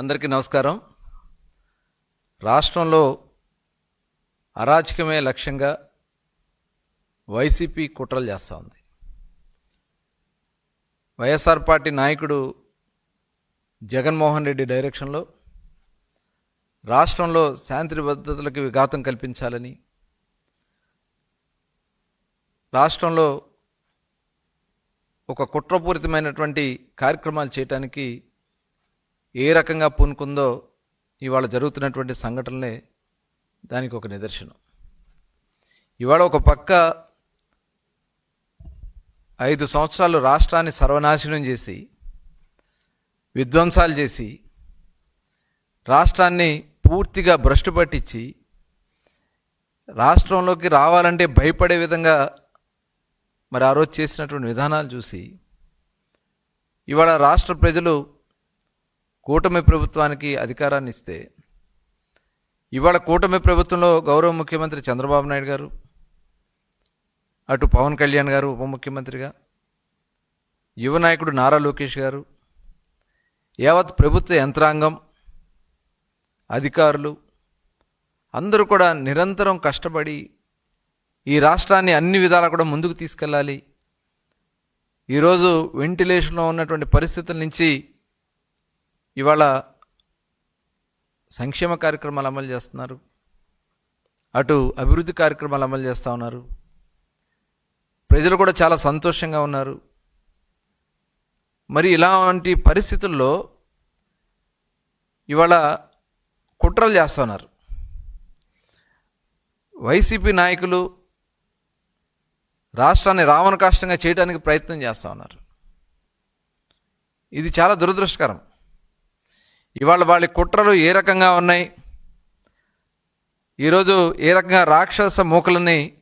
అందరికీ నమస్కారం. రాష్ట్రంలో అరాచకమే లక్ష్యంగా వైసీపీ కుట్రలు చేస్తూ ఉంది. వైఎస్ఆర్ పార్టీ నాయకుడు జగన్మోహన్ రెడ్డి డైరెక్షన్లో రాష్ట్రంలో శాంతి భద్రతలకు విఘాతం కల్పించాలని రాష్ట్రంలో ఒక కుట్రపూరితమైనటువంటి కార్యక్రమాలు చేయటానికి ఏ రకంగా పూనుకుందో ఇవాళ జరుగుతున్నటువంటి సంఘటనలే దానికి ఒక నిదర్శనం. ఇవాళ ఒక పక్క ఐదు సంవత్సరాలు రాష్ట్రాన్ని సర్వనాశనం చేసి విధ్వంసాలు చేసి రాష్ట్రాన్ని పూర్తిగా భ్రష్టు పట్టించి రాష్ట్రంలోకి రావాలంటే భయపడే విధంగా మరి ఆ రోజు చేసినటువంటి విధానాలు చూసి ఇవాళ రాష్ట్ర ప్రజలు కూటమి ప్రభుత్వానికి అధికారాన్ని ఇస్తే ఇవాళ కూటమి ప్రభుత్వంలో గౌరవ ముఖ్యమంత్రి చంద్రబాబు నాయుడు గారు అటు పవన్ కళ్యాణ్ గారు ఉప ముఖ్యమంత్రిగా యువ నాయకుడు నారా లోకేష్ గారు యావత్ ప్రభుత్వ యంత్రాంగం అధికారులు అందరూ కూడా నిరంతరం కష్టపడి ఈ రాష్ట్రాన్ని అన్ని విధాలా కూడా ముందుకు తీసుకెళ్ళాలి. ఈరోజు వెంటిలేషన్లో ఉన్నటువంటి పరిస్థితుల నుంచి ఇవాళ సంక్షేమ కార్యక్రమాలు అమలు చేస్తున్నారు. అటు అభివృద్ధి కార్యక్రమాలు అమలు చేస్తూ ఉన్నారు. ప్రజలు కూడా చాలా సంతోషంగా ఉన్నారు. మరి ఇలాంటి పరిస్థితుల్లో ఇవాళ కుట్రలు చేస్తున్నారు వైసీపీ నాయకులు రాష్ట్రాన్ని రావణ కాష్టంగా చేయడానికి ప్రయత్నం చేస్తూ ఉన్నారు. ఇది చాలా దురదృష్టకరం. ఇవాళ వాళ్ళ కుట్రలు ఏ రకంగా ఉన్నాయి? ఈరోజు ఏ రకంగా రాక్షస మూకలని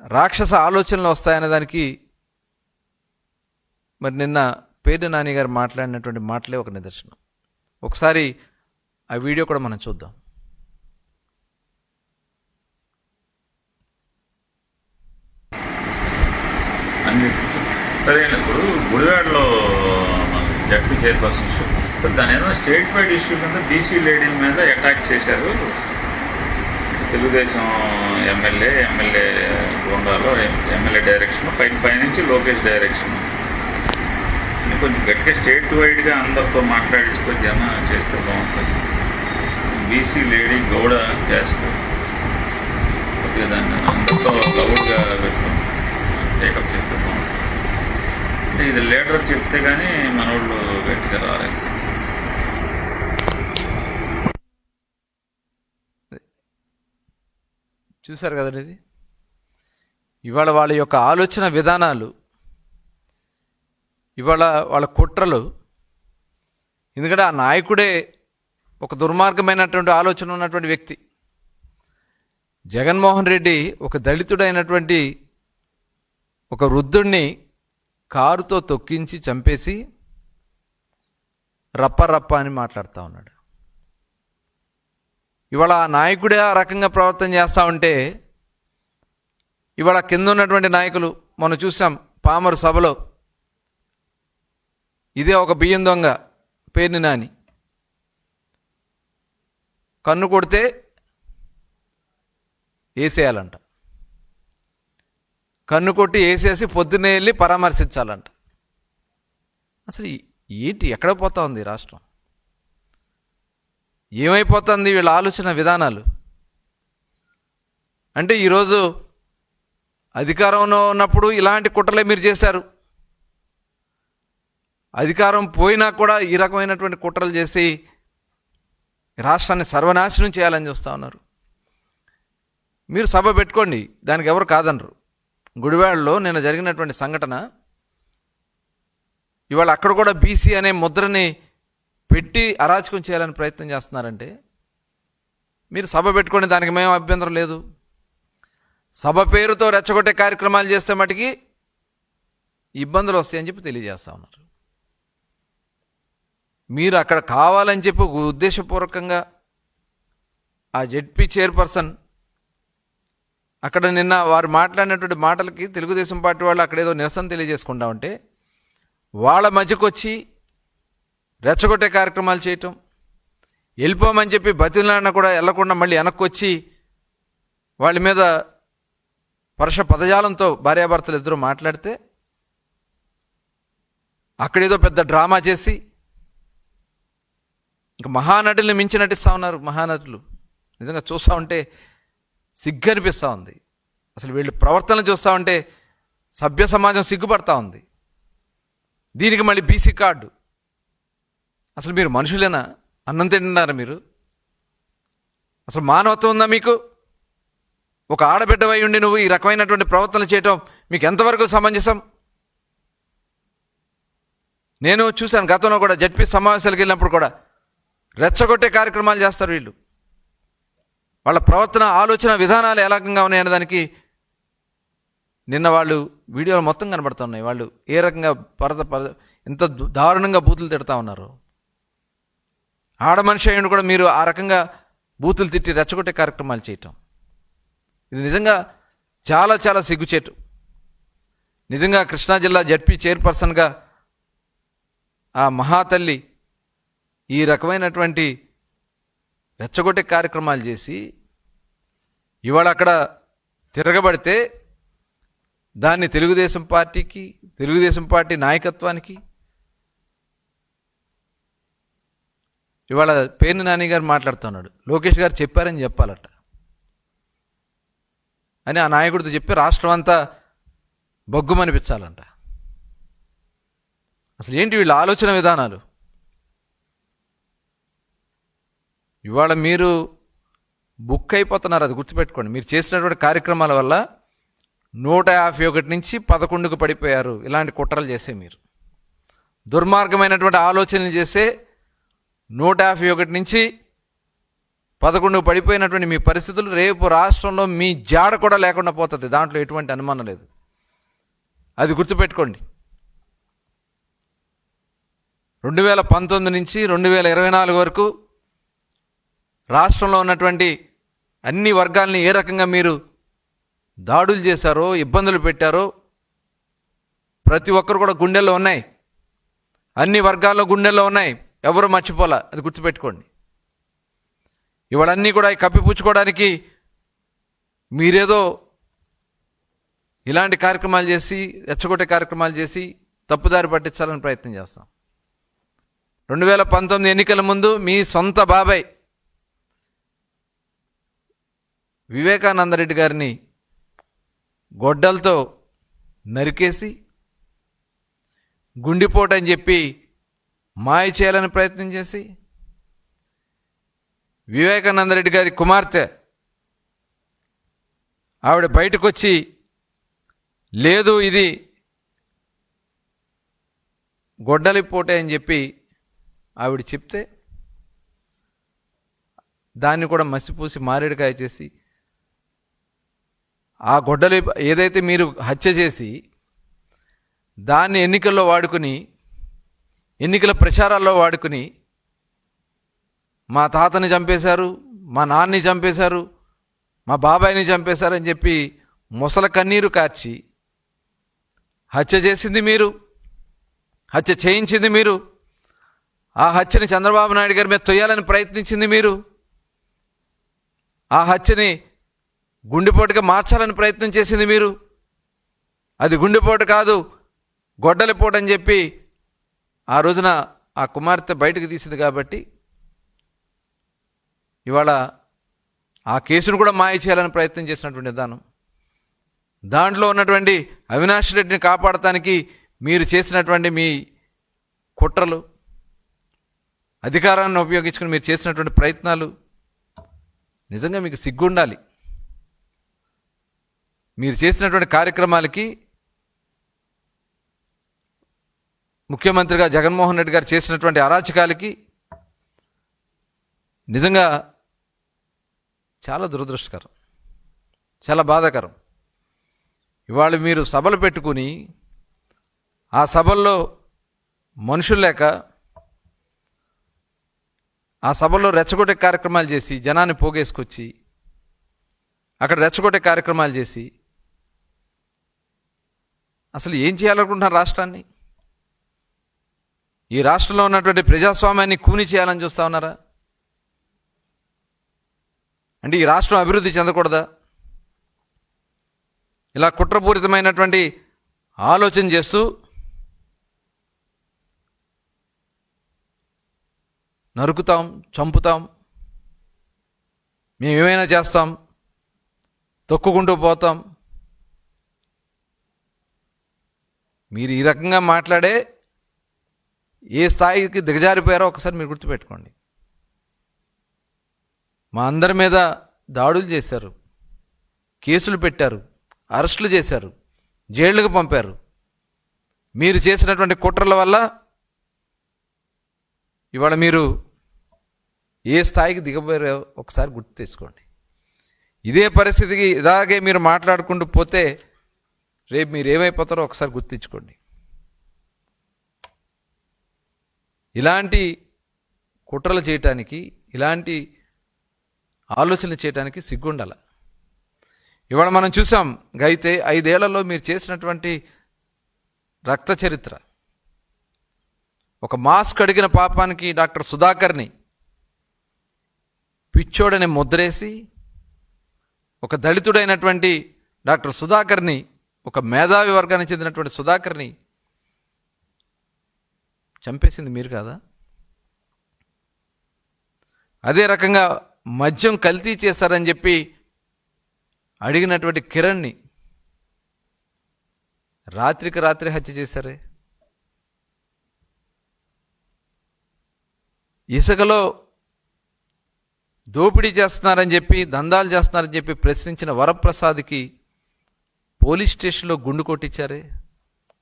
రాక్షస ఆలోచనలు వస్తాయనే దానికి మరి నిన్న పేరు నాని గారు మాట్లాడినటువంటి మాటలే ఒక నిదర్శనం. ఒకసారి ఆ వీడియో కూడా మనం చూద్దాం. అన్ని ఇప్పుడు గుడివాడలో జడ్పీ చైర్పర్సన్ ఇప్పుడు దాని ఏమో స్టేట్ వైడ్ ఇష్యూ కింద బీసీ లేడీల మీద అటాక్ చేశారు. తెలుగుదేశం ఎమ్మెల్యే ఎమ్మెల్యే గోండాలో ఎమ్మెల్యే డైరెక్షన్ పై పైనుంచి లోకేష్ డైరెక్షన్. కొంచెం గట్టిగా స్టేట్ వైడ్గా అందరితో మాట్లాడించుకొని జమ చేస్తే బాగుంటుంది. BC lady Gouda caste. కొద్దిగా దాన్ని అందరితో లౌడ్గా టేకప్ చేస్తే బాగుంటుంది. అంటే ఇది లీడర్ చెప్తే కానీ మనోళ్ళు గట్టిగా రాలేదు. చూశారు కదండి ఇది? ఇవాళ వాళ్ళ యొక్క ఆలోచన విధానాలు ఇవాళ వాళ్ళ కుట్రలు ఎందుకంటే ఆ నాయకుడే ఒక దుర్మార్గమైనటువంటి ఆలోచన ఉన్నటువంటి వ్యక్తి. జగన్మోహన్ రెడ్డి ఒక దళితుడైనటువంటి ఒక వృద్ధుడిని కారుతో తొక్కించి చంపేసి రప్ప రప్ప అని మాట్లాడుతూ ఉన్నాడు. ఇవాళ ఆ నాయకుడే ఆ రకంగా ప్రవర్తన చేస్తూ ఉంటే ఇవాళ కింద ఉన్నటువంటి నాయకులు మనం చూసాం పామరు సభలో. ఇదే ఒక బియ్యం దొంగ పేరుని నాని. కన్ను కొడితే వేసేయాలంట కన్ను కొట్టి వేసేసి పొద్దున్నే వెళ్ళి పరామర్శించాలంట. అసలు ఏంటి ఎక్కడ పోతా ఉంది రాష్ట్రం? ఏమైపోతుంది వీళ్ళ ఆలోచన విధానాలు? అంటే ఈరోజు అధికారంలో ఉన్నప్పుడు ఇలాంటి కుట్రలే మీరు చేశారు. అధికారం పోయినా కూడా ఈ రకమైనటువంటి కుట్రలు చేసి రాష్ట్రాన్ని సర్వనాశనం చేయాలని చూస్తూ ఉన్నారు. మీరు సభ పెట్టుకోండి దానికి ఎవరు కాదనరు. గుడివాడలో నిన్న జరిగినటువంటి సంఘటన ఇవాళ అక్కడ కూడా బీసీ అనే ముద్రని పెట్టి అరాచకం చేయాలని ప్రయత్నం చేస్తున్నారంటే మీరు సభ పెట్టుకొని దానికి మేము అభ్యంతరం లేదు. సభ పేరుతో రెచ్చగొట్టే కార్యక్రమాలు చేస్తే మటుకి ఇబ్బందులు వస్తాయని చెప్పి తెలియజేస్తా ఉన్నారు. మీరు అక్కడ కావాలని చెప్పి ఉద్దేశపూర్వకంగా ఆ జెడ్పీ చైర్పర్సన్ అక్కడ నిన్న వారు మాట్లాడినటువంటి మాటలకి తెలుగుదేశం పార్టీ వాళ్ళు అక్కడ ఏదో నిరసన తెలియజేసుకుంటా ఉంటే వాళ్ళ మధ్యకొచ్చి రెచ్చగొట్టే కార్యక్రమాలు చేయటం. వెళ్ళిపోమని చెప్పి బతిలాడిన కూడా వెళ్ళకుండా మళ్ళీ వెనక్కి వచ్చి వాళ్ళ మీద పరుష పదజాలంతో భార్యాభర్తలు ఇద్దరు మాట్లాడితే అక్కడేదో పెద్ద డ్రామా చేసి ఇంకా మహానటుల్ని మించి నటిస్తూ ఉన్నారు మహానటులు నిజంగా చూస్తూ ఉంటే సిగ్గు అనిపిస్తూ ఉంది. అసలు వీళ్ళు ప్రవర్తన చూస్తూ ఉంటే సభ్య సమాజం సిగ్గుపడతా ఉంది. దీనికి మళ్ళీ బీసీ కార్డు. అసలు మీరు మనుషులేనా? అన్నం తింటున్నారా మీరు? అసలు మానవత్వం ఉందా మీకు? ఒక ఆడబిడ్డవై ఉండి నువ్వు ఈ రకమైనటువంటి ప్రవర్తనలు చేయటం మీకు ఎంతవరకు సమంజసం? నేను చూశాను గతంలో కూడా జడ్పీ సమావేశాలకు వెళ్ళినప్పుడు కూడా రెచ్చగొట్టే కార్యక్రమాలు చేస్తారు వీళ్ళు. వాళ్ళ ప్రవర్తన ఆలోచన విధానాలు ఏ రకంగా ఉన్నాయనే దానికి నిన్న వాళ్ళు వీడియోలు మొత్తం కనబడుతున్నాయి. వాళ్ళు ఏ రకంగా పరద పరద ఎంత దారుణంగా బూతులు తిడతా ఉన్నారు. ఆడ మనిషి అయ్యండి కూడా మీరు ఆ రకంగా బూతులు తిట్టి రెచ్చగొట్టే కార్యక్రమాలు చేయటం. ఇది నిజంగా చాలా చాలా సిగ్గుచేటు. నిజంగా కృష్ణా జిల్లా జడ్పీ చైర్పర్సన్గా ఆ మహాతల్లి ఈ రకమైనటువంటి రెచ్చగొట్టే కార్యక్రమాలు చేసి ఇవాళ అక్కడ తిరగబడితే దాన్ని తెలుగుదేశం పార్టీకి తెలుగుదేశం పార్టీ నాయకత్వానికి ఇవాళ పేర్ని నాని గారు మాట్లాడుతున్నాడు. లోకేష్ గారు చెప్పారని చెప్పాలట. అని ఆ నాయకుడితో చెప్పి రాష్ట్రం అంతా బొగ్గుమనిపించాలంట. అసలు ఏంటి వీళ్ళ ఆలోచన విధానాలు? ఇవాళ మీరు బుక్ అయిపోతున్నారు అది గుర్తుపెట్టుకోండి. మీరు చేసినటువంటి కార్యక్రమాల వల్ల నూట యాభై ఒకటి నుంచి పదకొండుకు పడిపోయారు. ఇలాంటి కుట్రలు చేసే మీరు. దుర్మార్గమైనటువంటి ఆలోచనలు చేసే నూట యాభై ఒకటి నుంచి పదకొండు పడిపోయినటువంటి మీ పరిస్థితులు రేపు రాష్ట్రంలో మీ జాడ కూడా లేకుండా పోతుంది. దాంట్లో ఎటువంటి అనుమానం లేదు. అది గుర్తుపెట్టుకోండి. రెండు వేల పంతొమ్మిది నుంచి రెండు వేల ఇరవై నాలుగు వరకు రాష్ట్రంలో ఉన్నటువంటి అన్ని వర్గాల్ని ఏ రకంగా మీరు దాడులు చేశారో ఇబ్బందులు పెట్టారో ప్రతి ఒక్కరు కూడా గుండెల్లో ఉన్నాయి. అన్ని వర్గాల్లో గుండెల్లో ఉన్నాయి. ఎవరు మర్చిపోలా? అది గుర్తుపెట్టుకోండి. ఇవాళన్నీ కూడా కప్పిపుచ్చుకోవడానికి మీరేదో ఇలాంటి కార్యక్రమాలు చేసి రెచ్చగొట్టే కార్యక్రమాలు చేసి తప్పుదారి పట్టించాలని ప్రయత్నం చేస్తాం. రెండు వేల పంతొమ్మిది ఎన్నికల ముందు మీ సొంత బాబాయ్ వివేకానందరెడ్డి గారిని గొడ్డలతో నరికేసి గుండిపోటని అని చెప్పి మాయ చేయాలని ప్రయత్నం చేసి వివేకానందరెడ్డి గారి కుమార్తె ఆవిడ బయటకు వచ్చి లేదు ఇది గొడ్డలిపోటే అని చెప్పి ఆవిడ చెప్తే దాన్ని కూడా మసిపూసి మారేడుకాయ చేసి ఆ గొడ్డలి ఏదైతే మీరు హత్య చేసి దాన్ని ఎన్నికల్లో వాడుకుని ఎన్నికల ప్రచారాల్లో వాడుకుని మా తాతని చంపేశారు మా నాన్నని చంపేశారు మా బాబాయిని చంపేశారని చెప్పి ముసల కన్నీరు కార్చి హత్య చేసింది మీరు హత్య చేయించింది మీరు ఆ హత్యని చంద్రబాబు నాయుడు గారి మీద తొయ్యాలని ప్రయత్నించింది మీరు ఆ హత్యని గుండెపోటుగా మార్చాలని ప్రయత్నం చేసింది మీరు. అది గుండెపోటు కాదు గొడ్డలిపోటు అని చెప్పి ఆ రోజున ఆ కుమార్తె బయటకు తీసింది కాబట్టి ఇవాళ ఆ కేసును కూడా మాయ చేయాలని ప్రయత్నం చేసినటువంటి విధానం దాంట్లో ఉన్నటువంటి అవినాష్ రెడ్డిని కాపాడటానికి మీరు చేసినటువంటి మీ కుట్రలు అధికారాన్ని ఉపయోగించుకుని మీరు చేసినటువంటి ప్రయత్నాలు నిజంగా మీకు సిగ్గుండాలి. మీరు చేసినటువంటి కార్యక్రమాలకి ముఖ్యమంత్రిగా జగన్మోహన్ రెడ్డి గారు చేసినటువంటి అరాచకాలకి నిజంగా చాలా దురదృష్టకరం చాలా బాధాకరం. ఇవాళ మీరు సభలు పెట్టుకుని ఆ సభల్లో మనుషులు లేక ఆ సభల్లో రెచ్చగొట్టే కార్యక్రమాలు చేసి జనాన్ని పోగేసుకొచ్చి అక్కడ రెచ్చగొట్టే కార్యక్రమాలు చేసి అసలు ఏం చేయాలనుకుంటున్నారు రాష్ట్రాన్ని? ఈ రాష్ట్రంలో ఉన్నటువంటి ప్రజాస్వామ్యాన్ని కూని చేయాలని చూస్తా ఉన్నారా? అంటే ఈ రాష్ట్రం అభివృద్ధి చెందకూడదా? ఇలా కుట్రపూరితమైనటువంటి ఆలోచన చేస్తూ నరుకుతాం చంపుతాం మేము ఏమైనా చేస్తాం తొక్కుకుంటూ పోతాం. మీరు ఈ రకంగా మాట్లాడే ఏ స్థాయికి దిగజారిపోయారో ఒకసారి మీరు గుర్తుపెట్టుకోండి. మా అందరి మీద దాడులు చేశారు. కేసులు పెట్టారు. అరెస్టులు చేశారు. జైళ్ళకు పంపారు. మీరు చేసినటువంటి కుట్రల వల్ల ఇవాళ మీరు ఏ స్థాయికి దిగబోయారో ఒకసారి గుర్తు తెచ్చుకోండి. ఇదే పరిస్థితికి ఇలాగే మీరు మాట్లాడుకుంటూ పోతే రేపు మీరు ఏమైపోతారో ఒకసారి గుర్తించుకోండి ఇలాంటి కుట్రలు చేయటానికి ఇలాంటి ఆలోచనలు చేయడానికి సిగ్గుండాల. ఇవాళ మనం చూసాం అయితే ఐదేళ్ళలో మీరు చేసినటువంటి రక్త చరిత్ర. ఒక మాస్క్ అడిగిన పాపానికి డాక్టర్ సుధాకర్ని పిచ్చోడని ముద్రేసి ఒక దళితుడైనటువంటి డాక్టర్ సుధాకర్ని ఒక మేధావి వర్గానికి చెందినటువంటి సుధాకర్ని చంపేసింది మీరు కాదా? అదే రకంగా మద్యం కల్తీ చేశారని చెప్పి అడిగినటువంటి కిరణ్ని రాత్రికి రాత్రి హత్య చేశారే? ఇసుకలో దోపిడీ చేస్తున్నారని చెప్పి దందాలు చేస్తున్నారని చెప్పి ప్రశ్నించిన వరప్రసాద్కి పోలీస్ స్టేషన్లో గుండు కొట్టించారే?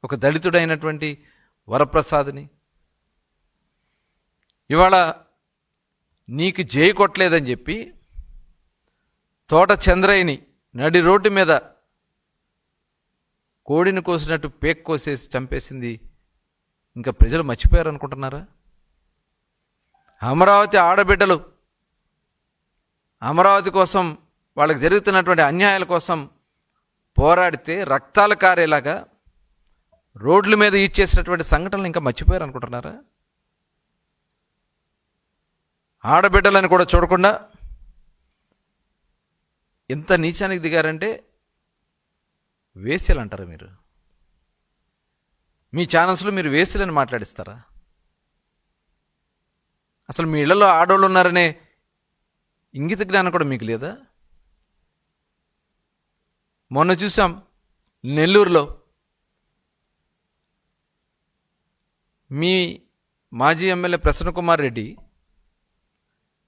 ఒక దళితుడైనటువంటి వరప్రసాద్ని ఇవాళ నీకు జై కొట్టలేదని చెప్పి తోట చంద్రయ్యని నడి రోడ్డు మీద కోడిని కోసినట్టు పేక్ కోసేసి చంపేసింది ఇంకా ప్రజలు మర్చిపోయారు అనుకుంటున్నారా అమరావతి ఆడబిడ్డలు అమరావతి కోసం వాళ్ళకి జరుగుతున్నటువంటి అన్యాయాల కోసం పోరాడితే రక్తాలు కారేలాగా రోడ్ల మీద ఇచ్చేసినటువంటి సంఘటనలు ఇంకా మర్చిపోయారు అనుకుంటున్నారా ఆడబిడ్డలను కూడా చూడకుండా ఎంత నీచానికి దిగారంటే వేసేలు అంటారా మీరు? మీ ఛానల్స్లో మీరు వేసేలని మాట్లాడిస్తారా? అసలు మీ ఇళ్ళలో ఆడవాళ్ళు ఉన్నారనే ఇంగిత జ్ఞానం కూడా మీకు లేదా? మొన్న చూసాం నెల్లూరులో మీ మాజీ ఎమ్మెల్యే ప్రసన్న కుమార్ రెడ్డి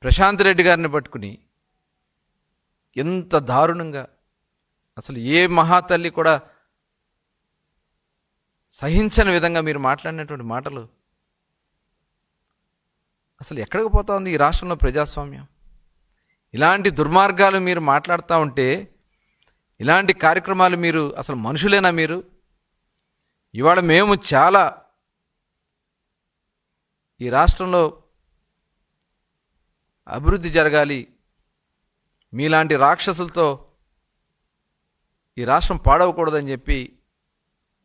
ప్రశాంత్ రెడ్డి గారిని పట్టుకుని ఎంత దారుణంగా అసలు ఏ మహాతల్లి కూడా సహించని విధంగా మీరు మాట్లాడినటువంటి మాటలు. అసలు ఎక్కడికి పోతా ఉంది ఈ రాష్ట్రంలో ప్రజాస్వామ్యం? ఇలాంటి దుర్మార్గాలు మీరు మాట్లాడుతూ ఉంటే ఇలాంటి కార్యక్రమాలు మీరు అసలు మనుషులేనా మీరు? ఇవాళ మేము చాలా ఈ రాష్ట్రంలో అభివృద్ధి జరగాలి. మీలాంటి రాక్షసులతో ఈ రాష్ట్రం పాడవకూడదని చెప్పి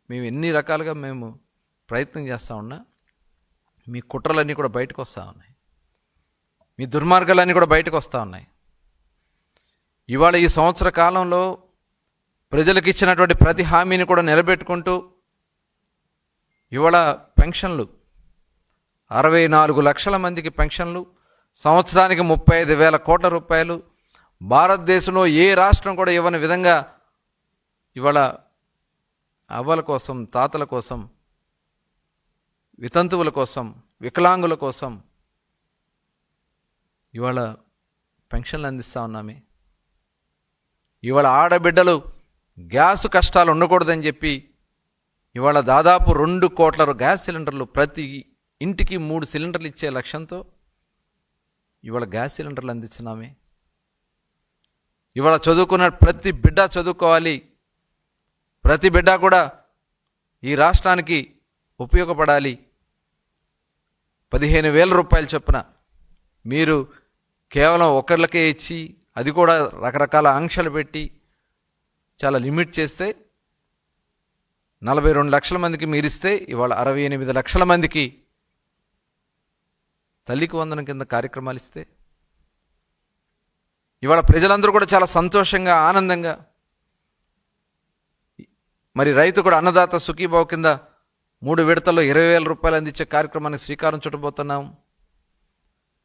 మేము ఎన్ని రకాలుగా మేము ప్రయత్నం చేస్తూ ఉన్నా మీ కుట్రలన్నీ కూడా బయటకు వస్తూ ఉన్నాయి. మీ దుర్మార్గాలన్నీ కూడా బయటకు వస్తూ ఉన్నాయి. ఇవాళ ఈ సంవత్సర కాలంలో ప్రజలకు ఇచ్చినటువంటి ప్రతి హామీని కూడా నిలబెట్టుకుంటూ ఇవాళ పెన్షన్లు అరవై నాలుగు లక్షల మందికి పెన్షన్లు సంవత్సరానికి ముప్పై ఐదు వేల కోట్ల రూపాయలు. భారతదేశంలో ఏ రాష్ట్రం కూడా ఇవ్వని విధంగా ఇవాళ అవ్వల కోసం తాతల కోసం వితంతువుల కోసం వికలాంగుల కోసం ఇవాళ పెన్షన్లు అందిస్తూ ఉన్నామే. ఇవాళ ఆడబిడ్డలు గ్యాస్ కష్టాలు ఉండకూడదని చెప్పి ఇవాళ దాదాపు రెండు కోట్ల గ్యాస్ సిలిండర్లు ప్రతి ఇంటికి మూడు సిలిండర్లు ఇచ్చే లక్ష్యంతో ఇవాళ గ్యాస్ సిలిండర్లు అందిస్తున్నామే. ఇవాళ చదువుకున్న ప్రతి బిడ్డ చదువుకోవాలి. ప్రతి బిడ్డ కూడా ఈ రాష్ట్రానికి ఉపయోగపడాలి. పదిహేను వేల రూపాయలు చొప్పున మీరు కేవలం ఒకరికే ఇచ్చి అది కూడా రకరకాల ఆంక్షలు పెట్టి చాలా లిమిట్ చేస్తే నలభై రెండు లక్షల మందికి మీరిస్తే ఇవాళ అరవై ఎనిమిది లక్షల మందికి తల్లికి వందనం కింద కార్యక్రమాలు ఇస్తే? ఇవాళ ప్రజలందరూ కూడా చాలా సంతోషంగా ఆనందంగా మరి రైతు కూడా అన్నదాత సుఖీభావ కింద మూడు విడతల్లో ఇరవై వేల రూపాయలు అందించే కార్యక్రమానికి శ్రీకారం చుట్టబోతున్నాం.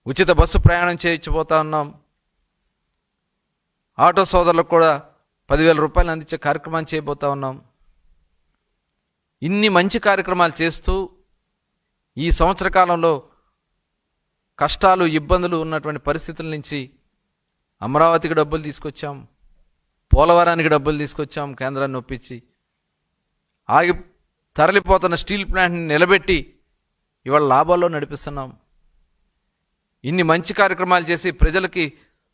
ఉచిత బస్సు ప్రయాణం చేయించబోతా ఉన్నాం. ఆటో సోదరులకు కూడా పదివేల రూపాయలు అందించే కార్యక్రమాన్ని చేయబోతా ఉన్నాం. ఇన్ని మంచి కార్యక్రమాలు చేస్తూ ఈ సంవత్సర కాలంలో కష్టాలు ఇబ్బందులు ఉన్నటువంటి పరిస్థితుల నుంచి అమరావతికి డబ్బులు తీసుకొచ్చాం పోలవరానికి డబ్బులు తీసుకొచ్చాం కేంద్రాన్ని ఒప్పించి. ఆగి తరలిపోతున్న స్టీల్ ప్లాంట్ని నిలబెట్టి ఇవాళ లాభాల్లో నడిపిస్తున్నాం. ఇన్ని మంచి కార్యక్రమాలు చేసి ప్రజలకి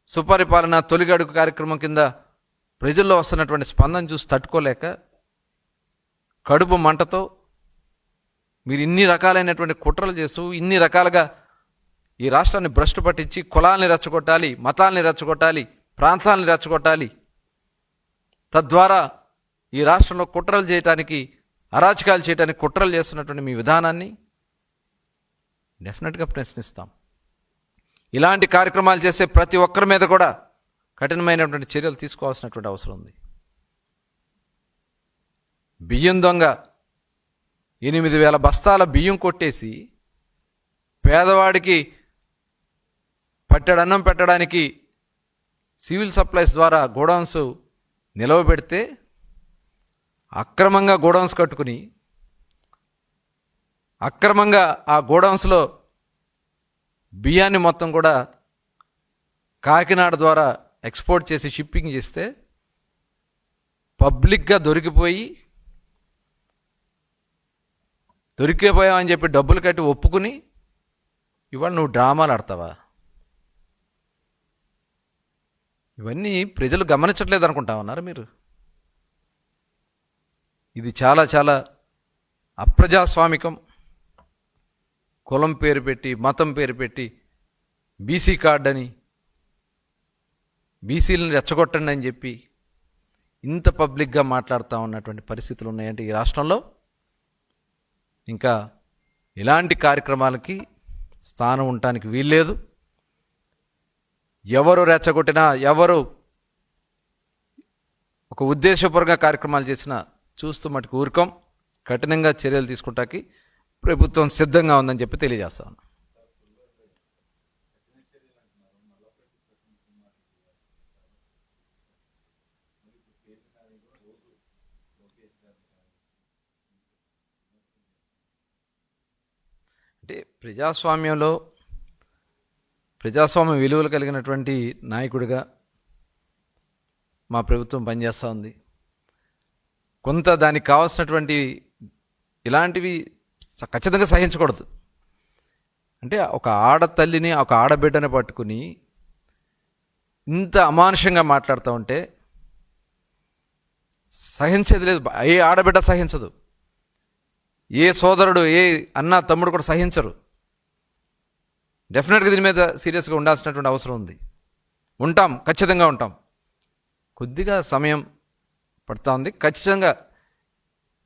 సుపరిపాలన తొలిగడుగు కార్యక్రమం కింద ప్రజల్లో వస్తున్నటువంటి స్పందన చూసి తట్టుకోలేక కడుపు మంటతో మీరు ఇన్ని రకాలైనటువంటి కుట్రలు చేస్తూ ఇన్ని రకాలుగా ఈ రాష్ట్రాన్ని భ్రష్టు పట్టించి కులాల్ని రెచ్చగొట్టాలి మతాల్ని రెచ్చగొట్టాలి ప్రాంతాలని రెచ్చగొట్టాలి. తద్వారా ఈ రాష్ట్రంలో కుట్రలు చేయటానికి అరాచకాలు చేయడానికి కుట్రలు చేస్తున్నటువంటి మీ విధానాన్ని డెఫినెట్గా ప్రశ్నిస్తాం. ఇలాంటి కార్యక్రమాలు చేసే ప్రతి ఒక్కరి మీద కూడా కఠినమైనటువంటి చర్యలు తీసుకోవాల్సినటువంటి అవసరం ఉంది. బియ్యం దొంగ ఎనిమిది వేల బస్తాల బియ్యం కొట్టేసి పేదవాడికి పట్టెడు అన్నం పెట్టడానికి సివిల్ సప్లైస్ ద్వారా గోడౌన్స్ నిలవబెడితే అక్రమంగా గోడౌన్స్ కట్టుకుని అక్రమంగా ఆ గోడౌన్స్లో బియ్యాన్ని మొత్తం కూడా కాకినాడ ద్వారా ఎక్స్పోర్ట్ చేసి షిప్పింగ్ చేస్తే పబ్లిక్గా దొరికిపోయి దొరికిపోయామని చెప్పి డబ్బులు కట్టి ఒప్పుకుని ఇవాళ నువ్వు డ్రామాలు ఆడతావా? ఇవన్నీ ప్రజలు గమనించట్లేదు అనుకుంటా ఉన్నారు మీరు? ఇది చాలా చాలా అప్రజాస్వామికం. కులం పేరు పెట్టి మతం పేరు పెట్టి బీసీ కార్డ్ అని బీసీలను రెచ్చగొట్టండి అని చెప్పి ఇంత పబ్లిక్గా మాట్లాడుతూ ఉన్నటువంటి పరిస్థితులు ఉన్నాయంటే ఈ రాష్ట్రంలో ఇంకా ఇలాంటి కార్యక్రమాలకి స్థానం ఉండటానికి వీల్లేదు. ఎవరు రెచ్చగొట్టినా ఎవరు ఒక ఉద్దేశపూర్వక కార్యక్రమాలు చేసినా చూస్తూ మటుకు ఊరుకం. కఠినంగా చర్యలు తీసుకుంటాకి ప్రభుత్వం సిద్ధంగా ఉందని చెప్పి తెలియజేస్తాను అంటే ప్రజాస్వామ్యంలో ప్రజాస్వామ్య విలువలు కలిగినటువంటి నాయకుడిగా మా ప్రభుత్వం పనిచేస్తూ ఉంది. కొంత దానికి కావాల్సినటువంటి ఇలాంటివి ఖచ్చితంగా సహించకూడదు. అంటే ఒక ఆడతల్లిని ఒక ఆడబిడ్డని పట్టుకుని ఇంత అమానుషంగా మాట్లాడుతూ ఉంటే సహించేది లేదు. ఏ ఆడబిడ్డ సహించదు. ఏ సోదరుడు ఏ అన్న తమ్ముడు కూడా సహించరు. డెఫినెట్గా దీని మీద సీరియస్గా ఉండాల్సినటువంటి అవసరం ఉంది. ఉంటాం ఖచ్చితంగా ఉంటాం. కొద్దిగా సమయం పడుతూ ఉంది ఖచ్చితంగా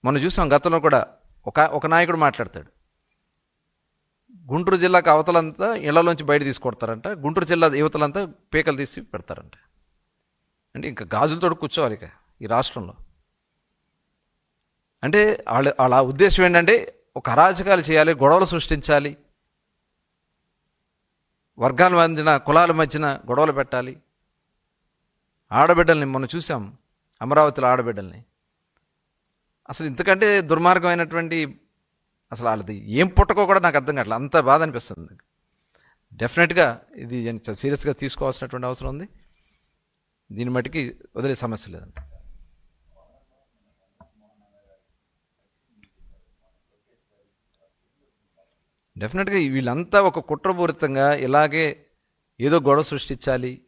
మనం చూసాం గతంలో కూడా ఒక ఒక నాయకుడు మాట్లాడతాడు. గుంటూరు జిల్లాకు అవతలంతా ఇళ్ళలోంచి బయట తీసుకొడతారంట. గుంటూరు జిల్లా యువతలంతా పీకలు తీసి పెడతారంట. అంటే ఇంకా గాజులతో కూర్చోవాలి ఇక ఈ రాష్ట్రంలో. అంటే వాళ్ళ వాళ్ళ ఉద్దేశం ఏంటంటే ఒక అరాచకాలు చేయాలి గొడవలు సృష్టించాలి. వర్గాల మధ్యన కులాల మధ్యన గొడవలు పెట్టాలి. ఆడబిడ్డల్ని మొన్న చూసాం అమరావతిలో ఆడబిడ్డల్ని. అసలు ఇంతకంటే దుర్మార్గమైనటువంటి అసలు వాళ్ళది ఏం పుట్టకో కూడా నాకు అర్థం కావట్లేదు. అంత బాధ అనిపిస్తుంది. డెఫినెట్గా ఇది చాలా సీరియస్గా తీసుకోవాల్సినటువంటి అవసరం ఉంది. దీని మట్టుకి వదిలే సమస్య లేదండి. డెఫినెట్గా వీళ్ళంతా ఒక కుట్రపూరితంగా ఇలాగే ఏదో గొడవ సృష్టించాలి.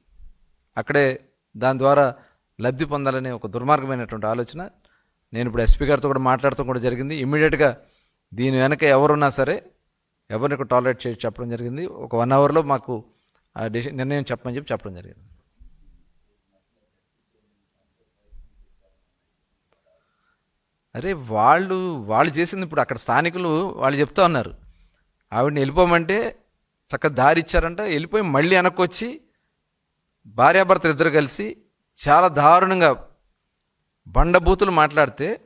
అక్కడే దాని ద్వారా లబ్ధి పొందాలనే ఒక దుర్మార్గమైనటువంటి ఆలోచన. నేను ఇప్పుడు ఎస్పీ గారితో కూడా మాట్లాడటం కూడా జరిగింది. ఇమ్మీడియట్గా దీని వెనక ఎవరున్నా సరే ఎవరిని టాలరేట్ చేసి చెప్పడం జరిగింది. ఒక వన్ అవర్లో మాకు ఆ డిసి నిర్ణయం చెప్పమని చెప్పి చెప్పడం జరిగింది. అరే వాళ్ళు వాళ్ళు చేసింది ఇప్పుడు అక్కడ స్థానికులు వాళ్ళు చెప్తా ఉన్నారు. ఆవిడని వెళ్ళిపోమంటే చక్కగా దారి ఇచ్చారంట. వెళ్ళిపోయి మళ్ళీ వెనక్కొచ్చి భార్యాభర్తలు ఇద్దరు కలిసి చాలా దారుణంగా బండబూతులు మాట్లాడితే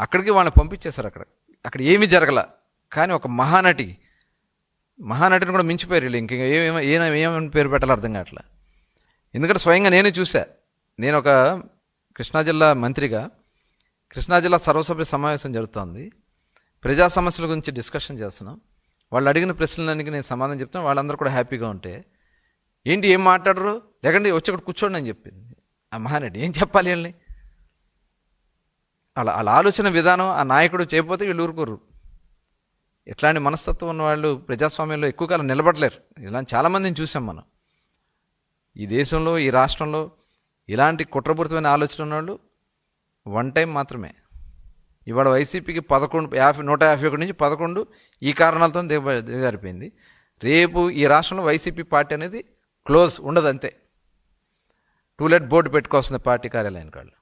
అక్కడికి వాళ్ళని పంపించేశారు అక్కడ. అక్కడ ఏమీ జరగల. కానీ ఒక మహానటి మహానటిని కూడా మించిపోయారు వీళ్ళు. ఇంక ఏమేమి ఏమేమని పేరు పెట్టాలో అర్థం కావట్లా. ఎందుకంటే స్వయంగా నేనే చూసా నేను ఒక కృష్ణా జిల్లా మంత్రిగా. కృష్ణా జిల్లా సర్వసభ్య సమావేశం జరుగుతోంది. ప్రజా సమస్యల గురించి డిస్కషన్ చేస్తున్నాం. వాళ్ళు అడిగిన ప్రశ్నలన్నీ నేను సమాధానం చెప్తాను వాళ్ళందరూ కూడా హ్యాపీగా ఉంటే ఏంటి ఏం మాట్లాడరు? లేకండి వచ్చి ఇక్కడ కూర్చోండి అని చెప్పింది. ఆ మహానటి ఏం చెప్పాలి వీళ్ళని? అలా వాళ్ళ ఆలోచన విధానం ఆ నాయకుడు చేయకపోతే వీళ్ళు ఊరుకోరు. ఇట్లాంటి మనస్తత్వం ఉన్న వాళ్ళు ప్రజాస్వామ్యంలో ఎక్కువ కాలం నిలబడలేరు. ఇలాంటి చాలామందిని చూసాం మనం. ఈ దేశంలో ఈ రాష్ట్రంలో ఇలాంటి కుట్రపూరితమైన ఆలోచన ఉన్నవాళ్ళు వన్ టైం మాత్రమే. ఇవాళ వైసీపీకి పదకొండు యాభై నూట యాభై ఒకటి నుంచి పదకొండు ఈ కారణాలతో దిగ దిగజారిపోయింది రేపు ఈ రాష్ట్రంలో వైసీపీ పార్టీ అనేది క్లోజ్ ఉండదు అంతే. టూలెట్ బోర్డు పెట్టుకోవాల్సింది పార్టీ కార్యాలయానికి వాళ్ళు.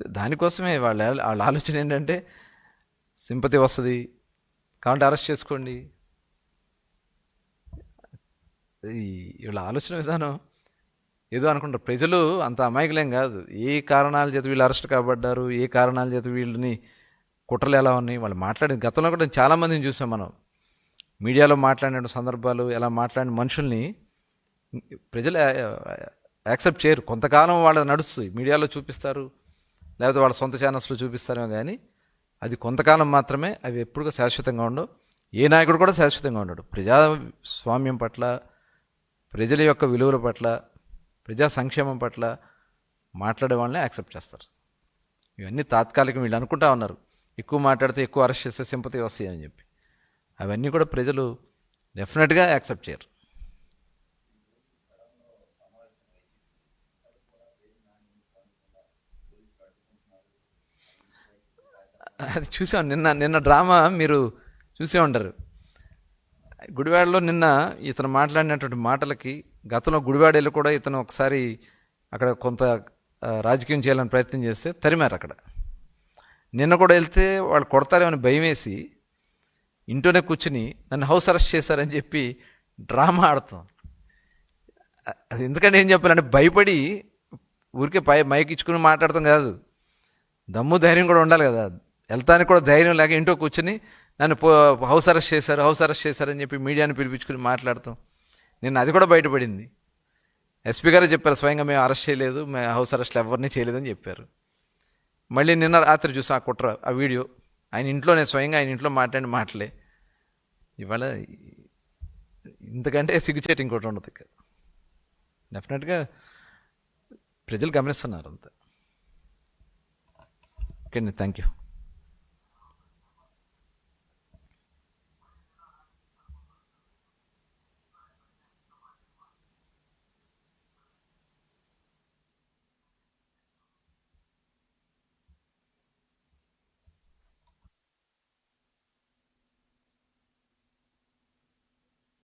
దానికోసమే వాళ్ళ వాళ్ళ ఆలోచన ఏంటంటే సింపతి వస్తుంది కాబట్టి అరెస్ట్ చేసుకోండి ఈ వీళ్ళ ఆలోచన విధానం ఏదో అనుకుంటారు. ప్రజలు అంత అమాయకులేం కాదు. ఏ కారణాల చేత వీళ్ళు అరెస్ట్ కాబడ్డారు? ఏ కారణాల చేత వీళ్ళని కుట్రలు ఎలా ఉన్నాయి? వాళ్ళు మాట్లాడిన గతంలో కూడా చాలామందిని చూసాం మనం. మీడియాలో మాట్లాడిన సందర్భాలు ఎలా మాట్లాడిన మనుషుల్ని ప్రజలు యాక్సెప్ట్ చేయరు. కొంతకాలం వాళ్ళ నడుస్తుంది మీడియాలో చూపిస్తారు లేకపోతే వాళ్ళ సొంత ఛానల్స్లో చూపిస్తారేమో కానీ అది కొంతకాలం మాత్రమే అవి ఎప్పుడు శాశ్వతంగా ఉండవు. ఏ నాయకుడు కూడా శాశ్వతంగా ఉండడు. ప్రజాస్వామ్యం పట్ల ప్రజల యొక్క విలువల పట్ల ప్రజా సంక్షేమం పట్ల మాట్లాడే వాళ్ళని యాక్సెప్ట్ చేస్తారు. ఇవన్నీ తాత్కాలికం వీళ్ళు అనుకుంటా ఉన్నారు. ఎక్కువ మాట్లాడితే ఎక్కువ అరెస్ట్ చేస్తే సింపతి వస్తాయి అని చెప్పి. అవన్నీ కూడా ప్రజలు డెఫినెట్గా యాక్సెప్ట్ చేయరు. అది చూసాం నిన్న నిన్న డ్రామా మీరు చూసే ఉంటారు. గుడివాడలో నిన్న ఇతను మాట్లాడినటువంటి మాటలకి గతంలో గుడివాడలో కూడా ఇతను ఒకసారి అక్కడ కొంత రాజకీయం చేయాలని ప్రయత్నం చేస్తే తరిమారు అక్కడ. నిన్న కూడా వెళ్తే వాళ్ళు కొడతారేమని భయం వేసి ఇంట్లోనే కూర్చుని నన్ను హౌస్ అరెస్ట్ చేశారని చెప్పి డ్రామా ఆడుతాం. అది ఎందుకంటే ఏం చెప్పాలంటే భయపడి ఊరికే పై మైక్ ఇచ్చుకుని మాట్లాడతాం కాదు. దమ్ము ధైర్యం కూడా ఉండాలి కదా. వెళ్తానికి కూడా ధైర్యం లేక ఇంట్లో కూర్చుని నన్ను పో హౌస్ అరెస్ట్ చేశారు హౌస్ అరెస్ట్ చేశారని చెప్పి మీడియాని పిలిపించుకుని మాట్లాడతాం నేను అది కూడా బయటపడింది. ఎస్పీ గారు చెప్పారు స్వయంగా మేము అరెస్ట్ చేయలేదు మేము హౌస్ అరెస్ట్లు ఎవరిని చేయలేదని చెప్పారు. మళ్ళీ నిన్న రాత్రి చూసాం ఆ కుట్ర ఆ వీడియో ఆయన ఇంట్లోనే స్వయంగా ఆయన ఇంట్లో మాట్లాడి మాటలే. ఇవాళ ఇంతకంటే సిగ్గుచేటు ఇంకోటి ఉండదు ఇక. డెఫినెట్గా ప్రజలు గమనిస్తున్నారు అంత. ఓకే అండి థ్యాంక్ యూ.